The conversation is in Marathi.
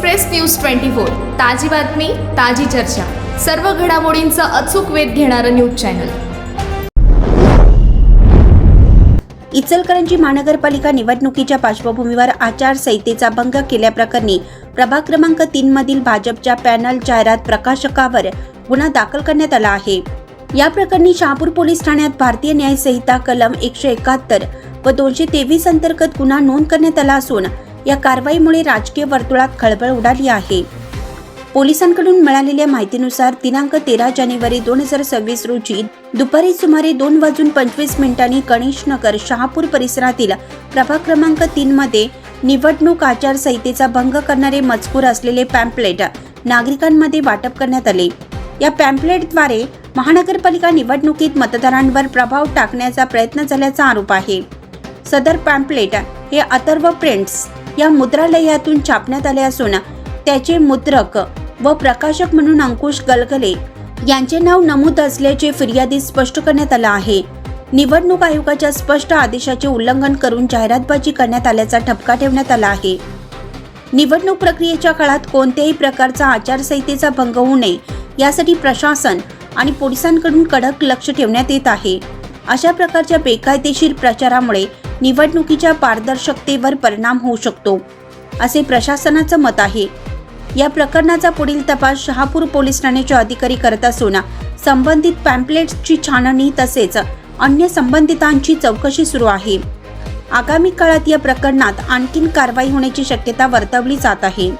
एक्सप्रेस न्यूज ट्वेंटी फोर ताजी बातमी ताजी चर्चा. सर्व घडामोडींचा अचूक वेध घेणारं न्यूज चॅनल. इचलकरंजी महानगरपालिका निवडणुकीच्या पार्श्वभूमीवर आचारसंहितेचा भंग केल्याप्रकरणी प्रभाग क्रमांक तीन मधील भाजपच्या पॅनल जाहिरात प्रकाशकावर गुन्हा दाखल करण्यात आला आहे. या प्रकरणी शहापूर पोलीस ठाण्यात भारतीय न्याय संहिता कलम एकशे एकाहत्तर व दोनशे तेवीस अंतर्गत गुन्हा नोंद करण्यात आला असून या कारवाईमुळे राजकीय वर्तुळात खळबळ उडाली आहे. पोलिसांकडून मिळालेल्या माहितीनुसार दिनांक तेरा जानेवारी दोन हजार सव्वीस रोजी दुपारी सुमारे दोन वाजून पंचवीस मिनिटांनी गणेश नगर शहापूर परिसरातील प्रभाग क्रमांक तीन मध्ये निवडणूक आचारसंहितेचा भंग करणारे मजकूर असलेले पॅम्पलेट नागरिकांमध्ये वाटप करण्यात आले. या पॅम्पलेटद्वारे महानगरपालिका निवडणुकीत मतदारांवर प्रभाव टाकण्याचा प्रयत्न झाल्याचा आरोप आहे. सदर पॅम्पलेट हे अथर्व प्रिंट्स या मुद्रालयातून छापण्यात आले असून त्याचे मुद्रक व प्रकाशक म्हणून अंकुश गलगले यांचे नाव नमूद असल्याचे फिर्यादीत स्पष्ट करण्यात आलं आहे. निवडणूक आयोगाच्या स्पष्ट आदेशाचे उल्लंघन करून जाहिरातबाजी करण्यात आल्याचा ठपका ठेवण्यात आला आहे. निवडणूक प्रक्रियेच्या काळात कोणत्याही प्रकारचा आचारसंहितेचा भंग होऊ नये यासाठी प्रशासन आणि पोलिसांकडून कडक लक्ष ठेवण्यात येत आहे. अशा प्रकारच्या बेकायदेशीर प्रचारामुळे निवडणुकीच्या पारदर्शकतेवर परिणाम होऊ शकतो असे प्रशासनाचं मत आहे. या प्रकरणाचा पुढील तपास शहापूर पोलीस ठाण्याचे अधिकारी करत असून संबंधित पॅम्पलेट्सची छाननी तसेच अन्य संबंधितांची चौकशी सुरू आहे. आगामी काळात या प्रकरणात आणखीन कारवाई होण्याची शक्यता वर्तवली जात आहे.